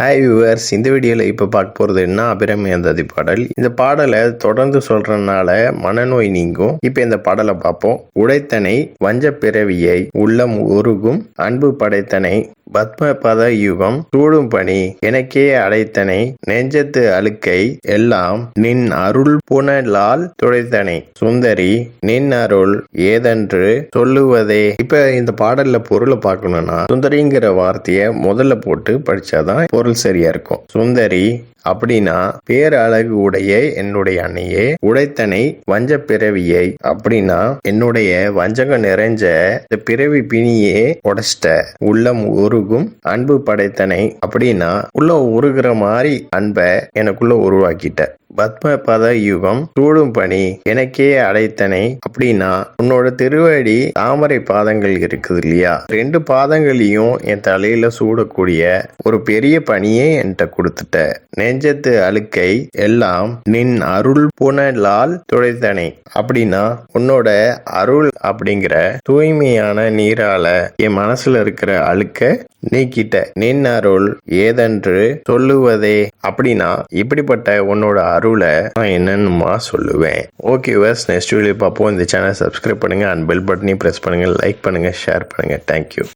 Hi viewers இந்த வீடியோவில் இப்போ பார்க்க போகிறது என்ன? அபிராமி அந்தாதி பாடல் இந்த பாடலை தொடர்ந்து சொல்கிறதுனால மனநோய் நீங்கும். இப்போ இந்த பாடலை பார்ப்போம். உடைத்தனை வஞ்ச பிறவியை உள்ளம் உருகும். அன்பு படைத்தனை பத்ம பத யுகம் சூடும் பணி எனக்கே அடைத்தனை நெஞ்சத்து அழுக்கை எல்லாம் நின் அருள் புனலால் துடைத்தனை. சுந்தரி நின் அருள் ஏதென்று சொல்லுவதே. இப்ப இந்த பாடல்ல பொருளை பார்க்கணும்னா சுந்தரிங்கிற வார்த்தைய முதல்ல போட்டு படிச்சாதான் பொருள் சரியா இருக்கும். சுந்தரி அப்படின்னா பேரழகு உடைய என்னுடைய அன்னையே உடைத்தனை வஞ்ச பிறவியை அப்படின்னா என்னுடைய வஞ்சகம் நிறைஞ்ச இந்த பிறவி பிணியே உடைச்சிட்ட. உள்ளம் உருகும் அன்பு படைத்தனை. அப்படின்னா உள்ள உருகிற மாதிரி அன்பை எனக்குள்ள உருவாக்கிட்ட. பத்ம பத யுகம் சூடும் பணி எனக்கே அடைத்தனை அப்படின்னா உன்னோட திருவடி தாமரை பாதங்கள் இருக்குது இல்லையா? ரெண்டு பாதங்களையும் என் தலையில சூடக்கூடிய ஒரு பெரிய பணியே என்கிட்ட கொடுத்துட்ட. நெஞ்சத்து அழுக்கை எல்லாம் நின் அருள் புனலால் துடைத்தனை. அப்படின்னா உன்னோட அருள் அப்படிங்கிற தூய்மையான நீரால என் மனசுல இருக்கிற அழுக்க நீக்கிட்ட. நின் அருள் ஏதென்று சொல்லுவதே. அப்படின்னா இப்படிப்பட்ட உன்னோட அருளை நான் என்னன்னுமா சொல்லுவேன். ஓகே வர்ஸ் நெக்ஸ்ட் வீடியோ பார்ப்போம். இந்த சேனல் சப்ஸ்கிரைப் பண்ணுங்க. அண்ட் பெல் பட்டனையும் ப்ரெஸ் பண்ணுங்க. லைக் பண்ணுங்க. ஷேர் பண்ணுங்க. Thank you